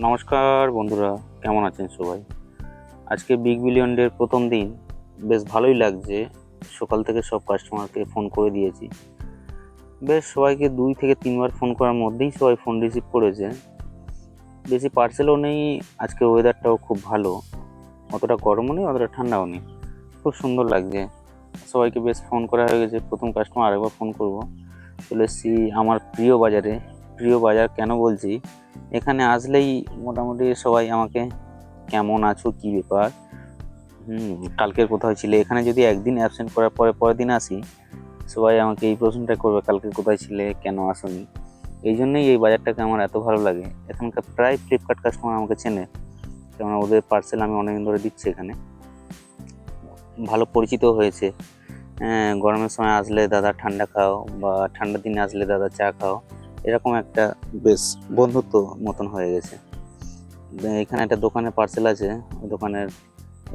নমস্কার বন্ধুরা, কেমন আছেন সবাই? আজকে বিগ বিলিয়ন ডের প্রথম দিন। বেশ ভালোই লাগছে। সকাল থেকে সব কাস্টমারকে ফোন করে দিয়েছি। বেশ সবাইকে দুই থেকে তিনবার ফোন করার মধ্যেই সবাই ফোন রিসিভ করেছে। বেশি পার্সেলও নেই, আজকে ওয়েদারটাও খুব ভালো। অতটা গরমও নেই, অতটা ঠান্ডাও নেই। খুব সুন্দর লাগছে। সবাইকে বেশ ফোন করা হয়ে গেছে। প্রথম কাস্টমার আরেকবার ফোন করব। চলে এসেছি আমার প্রিয় বাজারে। প্রিয় বাজার কেন বলছি? এখানে আসলেই মোটামুটি সবাই আমাকে কেমন আছো? কি ব্যাপার? হুম কালকের কোথাও ছিলে? এখানে যদি একদিন অ্যাবসেন্ট করার পরে পরের দিন আসি সবাই আমাকে এই প্রশ্নটা করবে কালকে কোথায় ছিলে? কেন আসোনি? এই জন্যই এই বাজারটাকে আমার এত ভালো লাগে। এখানকার প্রায় ফ্লিপকার্ট কাস্টমার আমাকে চেনে। কেননা ওদের পার্সেল আমি অনেকদিন ধরে দিচ্ছি এখানে। ভালো পরিচিত হয়েছে। হ্যাঁ, গরমের সময় আসলে দাদা ঠান্ডা খাও বা ঠান্ডার দিনে আসলে দাদা চা খাও। এরকম একটা বেশ বন্ধুত্ব মতন হয়ে গেছে। এখানে একটা দোকানে পার্সেল আছে, ওই দোকানের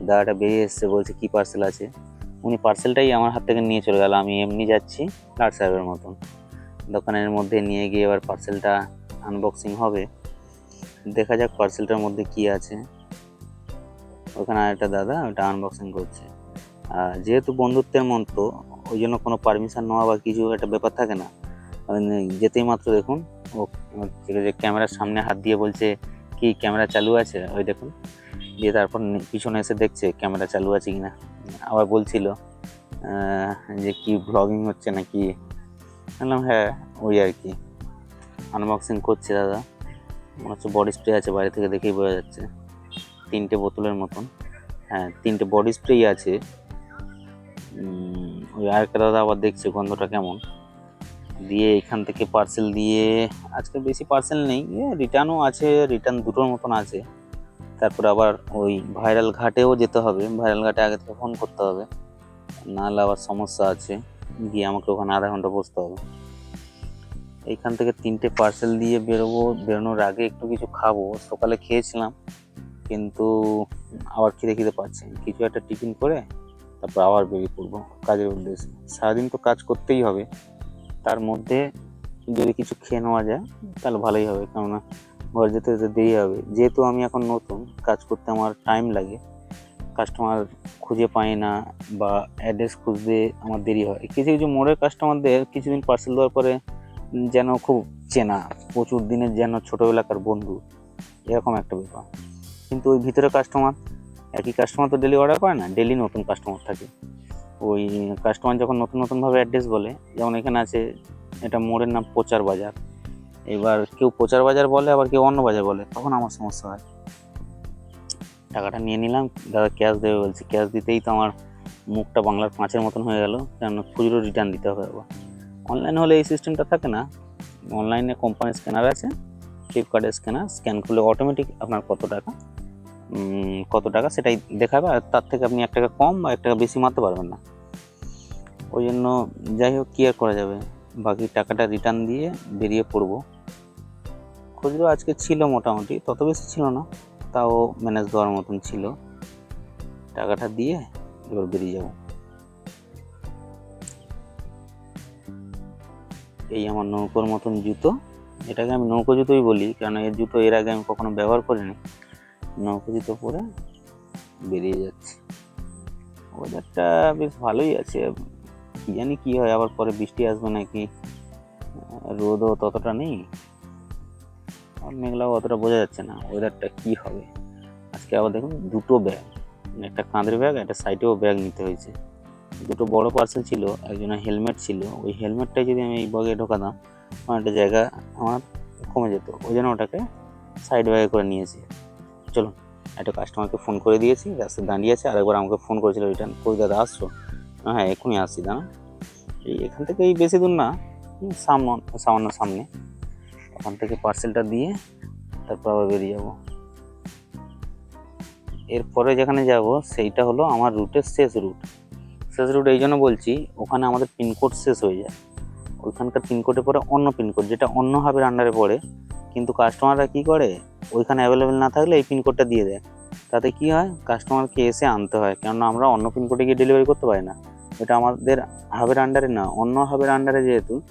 দাদাটা বেরিয়ে এসছে, বলছে, কি পার্সেল আছে? উনি পার্সেলটাই আমার হাত থেকে নিয়ে চলে গেল। আমি এমনি যাচ্ছি লাট সাহেবের মতন। দোকানের মধ্যে নিয়ে গিয়ে এবার পার্সেলটা আনবক্সিং হবে। দেখা যাক পার্সেলটার মধ্যে কি আছে। ওখানে আরেকটা দাদা ওটা আনবক্সিং করছে। যেহেতু বন্ধুত্বের মন্ত্র, ওই জন্য কোনো পারমিশন নেওয়া বা কিছু একটা ব্যাপার থাকে না। যেতেই মাত্র দেখুন। ও যে ক্যামেরার সামনে হাত দিয়ে বলছে, কি ক্যামেরা চালু আছে? ওই দেখুন। দিয়ে তারপর পিছনে এসে দেখছে ক্যামেরা চালু আছে কিনা। আবার বলছিল যে কি ব্লগিং হচ্ছে না নাকি? বললাম হ্যাঁ ওই আর কি। আনবক্সিং করছে দাদা। মনে হচ্ছে বডি স্প্রে আছে বাইরে থেকে দেখেই বোঝা যাচ্ছে। তিনটে বোতলের মতন। হ্যাঁ তিনটে বডি স্প্রেই আছে। ওই আরেকটা দাদা আবার দেখছে গন্ধটা কেমন? দিয়ে এখান থেকে পার্সেল দিয়ে, আজকে বেশি পার্সেল নেই রিটার্নও আছে রিটার্ন দুটোর মতন আছে। তারপর আবার ওই ভাইরাল ঘাটেও যেতে হবে ভাইরাল ঘাটে আগে থেকে ফোন করতে হবে। নাহলে আবার সমস্যা আছে, গিয়ে আমাকে ওখানে আধা ঘণ্টা বসতে হবে। এইখান থেকে তিনটে পার্সেল দিয়ে বেরোবো, বেরোনোর আগে একটু কিছু খাব। সকালে খেয়েছিলাম, কিন্তু আবার খিদে খিদে পাচ্ছে। কিছু একটা টিফিন করে, তারপর আবার বেরিয়ে পড়ব। কাজের উদ্দেশ্যে। সারাদিন তো কাজ করতেই হবে। তার মধ্যে যদি কিছু খেয়ে নেওয়া যায়, তাহলে ভালোই হবে। কেননা ঘর যেতে যেতে দেরি হবে। যেহেতু আমি এখন নতুন, কাজ করতে আমার টাইম লাগে কাস্টমার খুঁজে পাই না বা অ্যাড্রেস খুঁজতে আমার দেরি হয়। কিছু কিছু মোড়ের কাস্টমারদের কিছুদিন পার্সেল দেওয়ার পরে যেন খুব চেনা, প্রচুর দিনের যেন ছোটোবেলাকার বন্ধু, এরকম একটা ব্যাপার। কিন্তু ওই ভিতরে কাস্টমার একই কাস্টমার তো ডেলি অর্ডার করে না ডেলি নতুন কাস্টমার থাকে। ওই কাস্টমার যখন নতুন নতুনভাবে অ্যাড্রেস বলে, যেমন এখানে আছে, এটা মোড়ের নাম প্রচার বাজার। এবার কেউ প্রচার বাজার বলে, আবার কেউ অন্য বাজার বলে, তখন আমার সমস্যা হয়। টাকাটা নিয়ে নিলাম, দাদা ক্যাশ দেবে বলছি। ক্যাশ দিতেই তো আমার মুখটা বাংলার পাঁচের মতন হয়ে গেল কেন খুচরো রিটার্ন দিতে হবে আবার। অনলাইন হলে এই সিস্টেমটা থাকে না। অনলাইনে কোম্পানি স্ক্যানার আছে ফ্লিপকার্টের স্ক্যানার স্ক্যান করলে অটোমেটিক আপনার কত টাকা কত টাকা সেটাই দেখাবে, আর তার থেকে আপনি এক টাকা কম বা এক টাকা বেশি মারতে পারবেন না। ওই জন্য যাই হোক, কী আর করা যাবে? বাকি টাকাটা রিটার্ন দিয়ে বেরিয়ে পড়ব। খুচরো আজকে ছিল মোটামুটি, তত বেশি ছিল না, তাও ম্যানেজ দেওয়ার মতন ছিল। টাকাটা দিয়ে এবার বেরিয়ে যাব। এই আমার নৌকোর মতন জুতো। এটাকে আমি নৌকো জুতোই বলি কারণ এর জুতো এর আগে আমি কখনো ব্যবহার করিনি। নৌকো জুতো পরে বেরিয়ে যাচ্ছে। ওয়েদারটা বেশ ভালোই আছে। কি জানি কি হয়, আবার পরে বৃষ্টি আসবে নাকি? রোদও ততটা নেই। আর মেঘলাও অতটা বোঝা যাচ্ছে না ওয়েদারটা কি হবে। আজকে আবার দেখুন, দুটো ব্যাগ একটা কাঁধের ব্যাগ একটা সাইডেও ব্যাগ নিতে হয়েছে। দুটো বড় পার্সেল ছিল, একজনের হেলমেট ছিল। ওই হেলমেটটাই যদি আমি এই ব্যাগে ঢোকাতাম, আমার একটা জায়গা আমার কমে যেত। ওই জন্য ওটাকে সাইড ব্যাগে করে নিয়েছি। চলুন, একটা কাস্টমারকে ফোন করে দিয়েছি, রাস্তায় দাঁড়িয়ে আছে আরেকবার আমাকে ফোন করেছিল, রিটার্ন কই দাদা আসছো? হ্যাঁ এখনই আসছি দাঁড়া এই এখান থেকে এই বেশি দূর না সামনে, সামান্য সামনে। ওখান থেকে পার্সেলটা দিয়ে তারপর আবার বেরিয়ে যাব। এরপরে যেখানে যাব, সেইটা হলো আমার রুটের শেষ রুট শেষ রুট এই জন্য বলছি, ওখানে আমাদের পিনকোড শেষ হয়ে যায়। ওইখানকার পিনকোডে পরে অন্য পিনকোড যেটা অন্য হাবের আন্ডারে পড়ে। কিন্তু কাস্টমাররা কি করে? ওইখানে অ্যাভেলেবেল না থাকলে এই পিনকোডটা দিয়ে দেয়। তাতে কি হয়? কাস্টমারকে এসে আনতে হয়। কেননা আমরা অন্য পিনকোডে গিয়ে ডেলিভারি করতে পারি না। এটা আমাদের হাবের আন্ডারে না, অন্য হাবের আন্ডারে যেহেতু,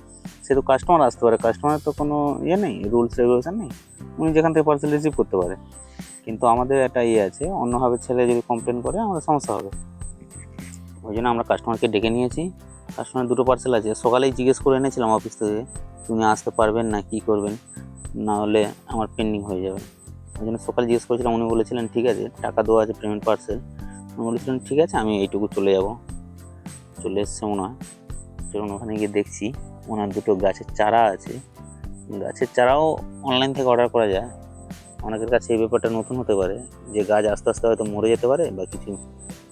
সে তো কাস্টমার আসতে পারে। কাস্টমারের তো কোনো ইয়ে নেই রুলস রেগুলেশন নেই। উনি যেখান থেকে পার্সেল রিসিভ করতে পারে। কিন্তু আমাদের একটা ইয়ে আছে, অন্য হাবের ছেলে যদি কমপ্লেন করে, আমাদের সমস্যা হবে। ওই জন্য আমরা কাস্টমারকে ডেকে নিয়েছি। কাস্টমার দুটো পার্সেল আছে। সকালেই জিজ্ঞেস করে এনেছিলাম অফিস থেকে, তুমি আসতে পারবেন না, কি করবেন? না হলে আমার পেন্ডিং হয়ে যাবে। ওই জন্য সকালে জিজ্ঞেস করেছিলাম, উনি বলেছিলেন, ঠিক আছে, টাকা দেওয়া আছে পেমেন্ট পার্সেল উনি বলেছিলেন ঠিক আছে, আমি এইটুকু চলে যাব। চলে এসছে মনে হয়। চলুন ওখানে গিয়ে দেখছি, ওনার দুটো গাছের চারা আছে। গাছের চারাও অনলাইন থেকে অর্ডার করা যায়। অনেকের কাছে এই ব্যাপারটা নতুন হতে পারে, যে গাছ আস্তে আস্তে হয়তো মরে যেতে পারে বা কিছু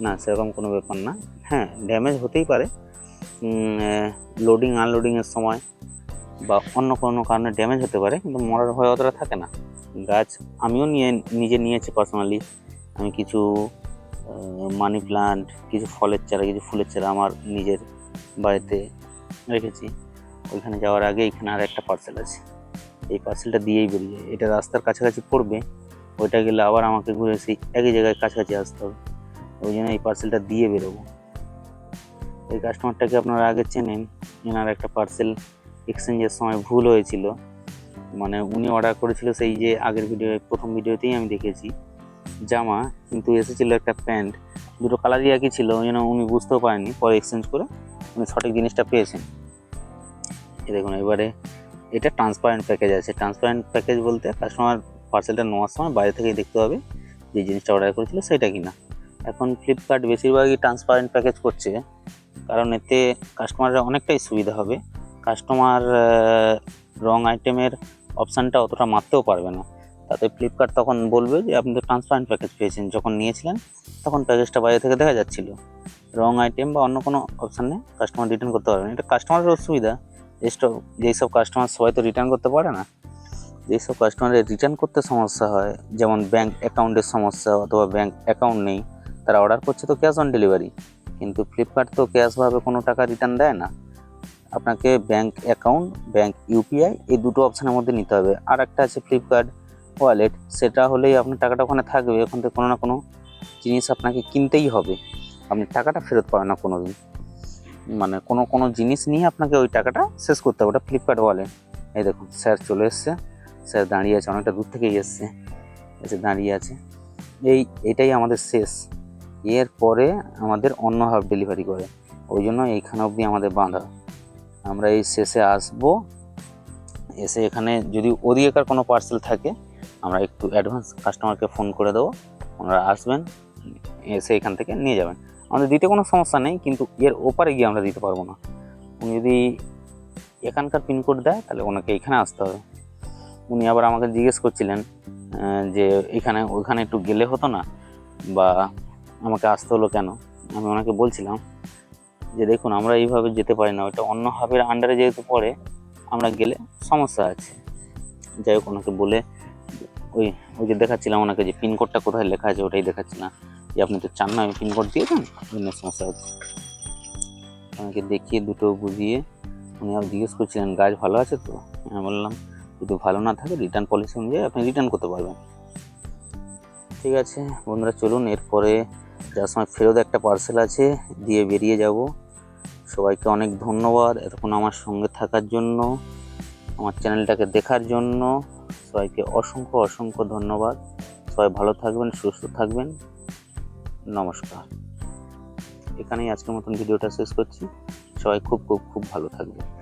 না, সেরকম কোনো ব্যাপার না। হ্যাঁ ড্যামেজ হতেই পারে। লোডিং আনলোডিংয়ের সময় বা অন্য কোনো কারণে ড্যামেজ হতে পারে, কিন্তু মরার ভয় অতটা থাকে না। গাছ আমিও নিয়ে, নিজে নিয়েছি পার্সোনালি আমি কিছু মানি প্লান্ট কিছু ফলের চারা, কিছু ফুলের চারা আমার নিজের বাড়িতে রেখেছি। ওইখানে যাওয়ার আগে এখানে আর একটা পার্সেল আছে। এই পার্সেলটা দিয়েই বেরিয়ে, এটা রাস্তার কাছাকাছি পড়বে, ওইটা গেলে আবার আমাকে ঘুরে সেই একই জায়গায় কাছাকাছি আসতে হবে। ওই জন্য এই পার্সেলটা দিয়ে বেরোবো। এই কাস্টমারটাকে আপনারা আগে চেনেন। এনার একটা পার্সেল এক্সচেঞ্জের সময় ভুল হয়েছিল। মানে উনি অর্ডার করেছিল সেই যে আগের ভিডিও প্রথম ভিডিওতেই আমি দেখেছি। জামা, কিন্তু এসেছিল একটা প্যান্ট। দুটো কালারই একই ছিল, ওই জন্য উনি বুঝতেও পারেননি। পরে এক্সচেঞ্জ করে উনি সঠিক জিনিসটা পেয়েছেন। এই দেখুন, এবারে এটা ট্রান্সপারেন্ট প্যাকেজ আছে। ট্রান্সপারেন্ট প্যাকেজ বলতে কাস্টমার পার্সেলটা নেওয়ার সময় বাইরে থেকেই দেখতে হবে যে জিনিসটা অর্ডার করেছিল সেটা কিনা। এখন ফ্লিপকার্ট বেশিরভাগই ট্রান্সপারেন্ট প্যাকেজ করছে। কারণ এতে কাস্টমারের অনেকটাই সুবিধা হবে। কাস্টমার রং আইটেমের অপশানটা অতটা মারতেও পারবে না। তাতে ফ্লিপকার্ট তখন বলবে যে, আপনি তো ট্রান্সপারেন্ট প্যাকেজ পেয়েছেন, যখন নিয়েছিলেন, তখন প্যাকেজটা বাইরে থেকে দেখা যাচ্ছিল। রং আইটেম বা অন্য কোনো অপশানে কাস্টমার রিটার্ন করতে পারবে না। এটা কাস্টমারের অসুবিধা। যেসব যেসব কাস্টমার সবাই তো রিটার্ন করতে পারে না। যেসব কাস্টমারের রিটার্ন করতে সমস্যা হয়, যেমন ব্যাঙ্ক অ্যাকাউন্টের সমস্যা অথবা ব্যাঙ্ক অ্যাকাউন্ট নেই, তারা অর্ডার করছে তো ক্যাশ অন ডেলিভারি কিন্তু ফ্লিপকার্ট তো ক্যাশভাবে কোনো টাকা রিটার্ন দেয় না। আপনাকে ব্যাংক অ্যাকাউন্ট ব্যাংক ইউপিআই এই দুটো অপশানের মধ্যে নিতে হবে। আর একটা আছে ফ্লিপকার্ট ওয়ালেট সেটা হলেই আপনার টাকাটা ওখানে থাকবে। ওখান থেকে কোনো না কোনো জিনিস আপনাকে কিনতেই হবে। আপনি টাকাটা ফেরত পাবেন না কোনো দিন মানে কোনো কোনো জিনিস নিয়ে আপনাকে ওই টাকাটা শেষ করতে হবে। ওটা ফ্লিপকার্ট ওয়ালেট এই দেখুন স্যার চলে এসছে। স্যার দাঁড়িয়ে আছে, অনেকটা দূর থেকেই এসছে। এসে দাঁড়িয়ে আছে। এই, এটাই আমাদের শেষ। এর পরে আমাদের অন্য হাফ ডেলিভারি করে। ওই জন্য এইখানে অবধি আমাদের বাঁধা। আমরা এই শেষে আসব। এসে এখানে যদি ওদিকেকার কোনো পার্সেল থাকে, আমরা একটু অ্যাডভান্স কাস্টমারকে ফোন করে দেবো। ওনারা আসবেন, এসে এখান থেকে নিয়ে যাবেন। আমাদের দিতে কোনো সমস্যা নেই, কিন্তু এর ওপারে গিয়ে আমরা দিতে পারব না। উনি যদি এখানকার পিনকোড দেয়, তাহলে ওনাকে এখানে আসতে হবে। উনি আবার আমাকে জিজ্ঞেস করছিলেন যে এখানে ওইখানে একটু গেলে হতো না, বা আমাকে আসতে হলো কেন? আমি ওনাকে বলছিলাম যে, দেখুন, আমরা এইভাবে যেতে পারি না। ওটা অন্য হাবের আন্ডারে যেহেতু পড়ে, আমরা গেলে সমস্যা আছে। যাই হোক, ওনাকে বলে ওই ওই যে দেখাচ্ছিলাম ওনাকে যে পিনকোডটা কোথায় লেখা আছে ওটাই দেখাচ্ছিলাম যে, আপনি তো চান না আমি পিনকোড দিয়ে দেন? জন্য সমস্যা হচ্ছে। ওনাকে দেখিয়ে দুটো বুঝিয়ে উনি আবার জিজ্ঞেস করছিলেন, গাছ ভালো আছে তো? আমি বললাম, যদি ভালো না থাকে রিটার্ন পলিসি অনুযায়ী আপনি রিটার্ন করতে পারবেন। ঠিক আছে, বন্ধুরা, চলুন, এরপরে যার সময় ফেরত একটা পার্সেল আছে, দিয়ে বেরিয়ে যাব। সবাইকে অনেক ধন্যবাদ এতক্ষণ আমার সঙ্গে থাকার জন্য, আমার চ্যানেলটাকে দেখার জন্য। সবাইকে অসংখ্য অসংখ্য ধন্যবাদ। সবাই ভালো থাকবেন, সুস্থ থাকবেন। নমস্কার। এখানেই আজকের মতন ভিডিওটা শেষ করছি। সবাই খুব খুব খুব ভালো থাকবে